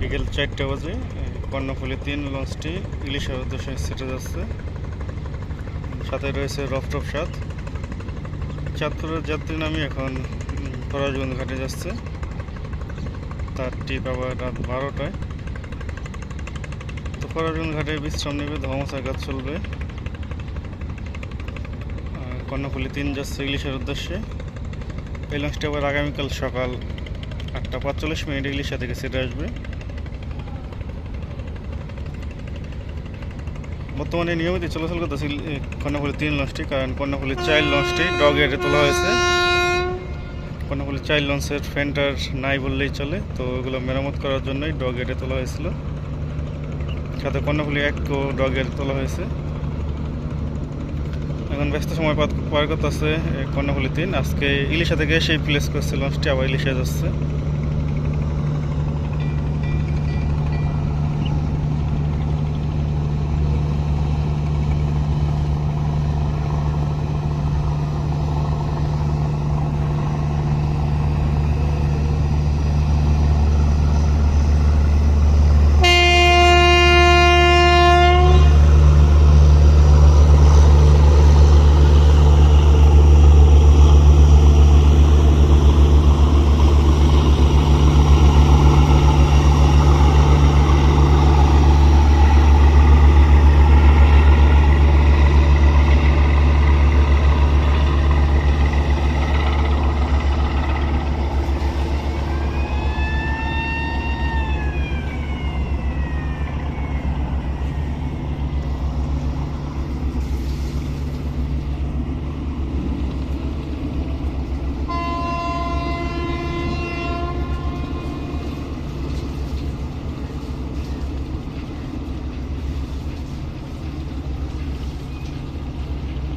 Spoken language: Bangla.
বিকেল চারটে বাজে, কর্ণফুলি তিন, লঞ্চটি ইলিশের উদ্দেশ্যে সেটে যাচ্ছে। সাথে রয়েছে রফটপ সাত। চাঁদপুরের যাত্রী নামি এখন ফরাজগঞ্জ ঘাটে যাচ্ছে। তার টিপ আবার রাত বারোটায়। তো ফরাজগঞ্জ ঘাটে বিশ্রাম নেবে ধর্মসার ঘাট চলবে। কর্ণফুলি তিন যাচ্ছে ইলিশের উদ্দেশ্যে। এই লঞ্চটি আবার আগামীকাল সকাল আটটা পাঁচচল্লিশ মিনিট ইলিশা থেকে সেটে আসবে। বর্তমানে নিয়মিত চলাচল করতেছে কর্ণফুলি তিন লঞ্চটি, কারণ কর্ণফুলি চাইল্ড লঞ্চটি ডগ এয়ারে তোলা হয়েছে। কর্ণফুলি চাইল্ড লঞ্চের ফেন্টার নাই বললেই চলে, তো ওগুলো মেরামত করার জন্যই ডগ এয়ারে তোলা হয়েছিল। সাথে কর্ণফুলি এক ডগ এয়ারে তোলা হয়েছে। এখন ব্যস্ত সময় পার- করতেছে কর্ণফুলি তিন। আজকে ইলিশা থেকে সেই প্লেস করছে লঞ্চটি, আবার ইলিশা যাচ্ছে।